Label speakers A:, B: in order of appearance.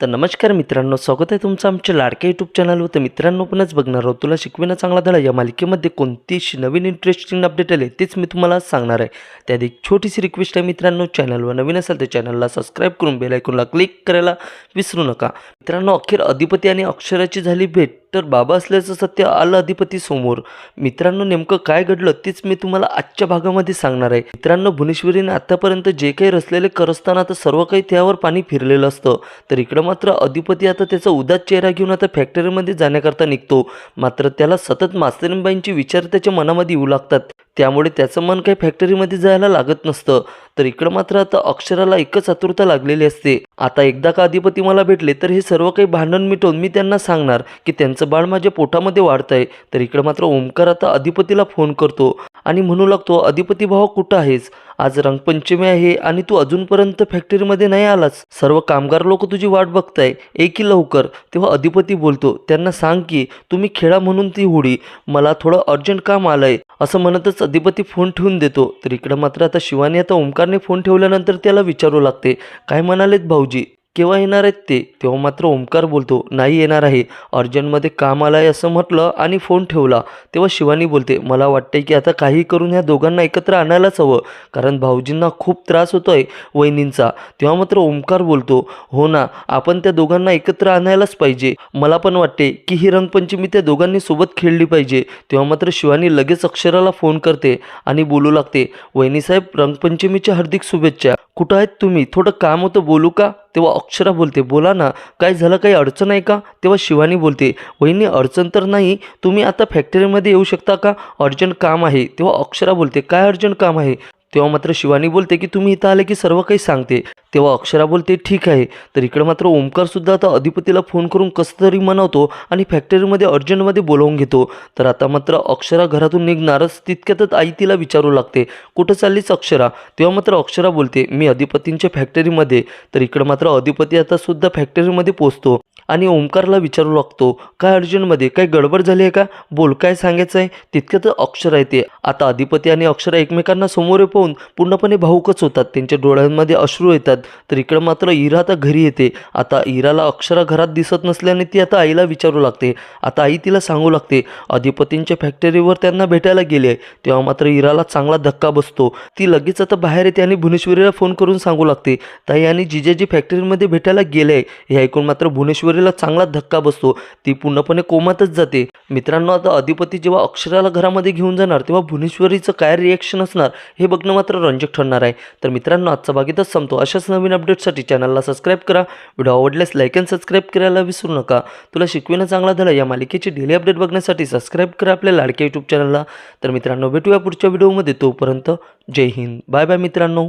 A: तर नमस्कार मित्रांनो स्वागत आहे तुमचं आमच्या लाडक्या यूट्यूब चॅनलवर तर मित्रांनो पणच बघणार आहोत तुला शिकविणं चांगला धडा. या मालिकेमध्ये कोणतीशी नवीन इंटरेस्टिंग अपडेट आले तेच मी तुम्हाला सांगणार आहे. त्यात एक छोटीशी रिक्वेस्ट आहे मित्रांनो चॅनलवर नवीन असेल तर चॅनलला सबस्क्राईब करून बेलायकॉनला क्लिक करायला विसरू नका. मित्रांनो अखेर अधिपती आणि अक्षराची झाली भेट. तर बाबा असल्याचं सत्य आलं अधिपती समोर. मित्रांनो नेमकं काय घडलं तेच मी तुम्हाला आजच्या भागामध्ये सांगणार आहे. मित्रांनो भुवनेश्वरीने आतापर्यंत जे काही रचलेले करसताना तर सर्व काही त्यावर पाणी फिरलेलं असतं. तर इकडं मात्र अधिपती आता त्याचा उदास चेहरा घेऊन आता फॅक्टरीमध्ये जाण्याकरता निघतो. मात्र त्याला सतत मास्तरीबाईंचे विचार त्याच्या मनामध्ये येऊ लागतात. त्यामुळे त्याचं मन काही फॅक्टरीमध्ये जायला लागत नसतं. तर इकडं मात्र आता अक्षराला एकच आतुरता लागलेली असते. आता एकदा का अधिपती मला भेटले तर हे सर्व काही भांडण मिटवून मी त्यांना सांगणार की त्यांचं बाळ माझ्या पोटामध्ये वाढत आहे तर इकडं मात्र ओंकार आता अधिपतीला फोन करतो आणि म्हणू लागतो अधिपती भावा कुठं आहेस? आज रंगपंचमी आहे आणि तू अजूनपर्यंत फॅक्टरीमध्ये नाही आलास. सर्व कामगार लोक तुझी वाट बघताय. एकी लवकर. तेव्हा अधिपती बोलतो त्यांना सांग की तुम्ही खेळा म्हणून ती होडी. मला थोडं अर्जंट काम आलंय. असं म्हणतच अधिपती फोन ठेवून देतो. तर इकडं मात्र आता शिवानी आता ओंकारने फोन ठेवल्यानंतर त्याला विचारू लागते काय म्हणालेत भाऊजी? केव्हा येणार आहेत ते? तेव्हा मात्र ओमकार बोलतो नाही येणार आहे. अर्जंटमध्ये काम आलं आहे असं म्हटलं आणि फोन ठेवला. तेव्हा शिवानी बोलते मला वाटते की आता काही करून ह्या दोघांना एकत्र आणायलाच हवं कारण भाऊजींना खूप त्रास होतो आहे वहिनींचा. तेव्हा मात्र ओमकार बोलतो हो ना आपण त्या दोघांना एकत्र आणायलाच पाहिजे. मला पण वाटते की ही रंगपंचमी त्या दोघांनी सोबत खेळली पाहिजे. तेव्हा मात्र शिवानी लगेच अक्षराला फोन करते आणि बोलू लागते वहिनीसाहेब रंगपंचमीच्या हार्दिक शुभेच्छा. कुठं आहेत तुम्ही? थोडं काम होतं बोलू का? तेव्हा अक्षरा बोलते बोला ना काय झालं काही अडचण आहे का? तेव्हा शिवानी बोलते वहिनी अडचण तर नाही तुम्ही आता फॅक्टरीमध्ये येऊ शकता का? अर्जंट काम आहे. तेव्हा अक्षरा बोलते काय अर्जंट काम आहे? तेव्हा मात्र शिवानी बोलते की तुम्ही इथं आले की सर्व काही सांगते. तेव्हा अक्षरा बोलते ठीक आहे. तर इकडं मात्र ओमकारसुद्धा आता अधिपतीला फोन करून कसं तरी मनवतो आणि फॅक्टरीमध्ये अर्जंटमध्ये बोलवून घेतो. तर आता मात्र अक्षरा घरातून निघणारच तितक्यातच आई तिला विचारू लागते कुठं चाललीच अक्षरा? तेव्हा मात्र अक्षरा बोलते मी अधिपतींच्या फॅक्टरीमध्ये. तर इकडं मात्र अधिपती आता सुद्धा फॅक्टरीमध्ये पोचतो आणि ओमकारला विचारू लागतो काय अर्जंटमध्ये? काय गडबड झाली आहे का? बोल काय सांगायचं आहे तितक्यात अक्षरा येते. आता अधिपती आणि अक्षरा एकमेकांना समोर पाहून पूर्णपणे भाऊकच होतात. त्यांच्या डोळ्यांमध्ये अश्रू येतात. तर इकडं मात्र इरा आता घरी येते. आता इराला अक्षरा घरात दिसत नसल्याने ती आता आईला विचारू लागते. आता आई तिला सांगू लागते. अधिपतींच्या फॅक्टरीवर त्यांना भेटायला गेले तेव्हा मात्र इराला चांगला धक्का बसतो. ती लगेच आता बाहेर येते आणि भुवनेश्वरीला फोन करून सांगू लागते. ताई आणि जिजाजी फॅक्टरीमध्ये भेटायला गेले हे ऐकून मात्र भुवनेश्वरीला चांगला धक्का बसतो. ती पूर्णपणे कोमातच जाते. मित्रांनो आता अधिपती जेव्हा अक्षराला घरामध्ये घेऊन जाणार तेव्हा भुवनेश्वरीचं काय रिॲक्शन असणार हे बघणं मात्र रंजक ठरणार आहे. तर मित्रांनो आजचा भाग इथंच संपतो. अशाच नवीन अपडेटसाठी चॅनलला सबस्क्राईब करा. व्हिडिओ आवडल्यास लाईक अँड सबस्क्राईब करायला विसरू नका. तुला शिकविणं चांगला धडा या मालिकेची डेली अपडेट बघण्यासाठी सबस्क्राईब करा आपल्या लाडक्या यूट्यूब चॅनलला तर मित्रांनो भेटूया पुढच्या व्हिडिओमध्ये तोपर्यंत जय हिंद. बाय बाय मित्रांनो.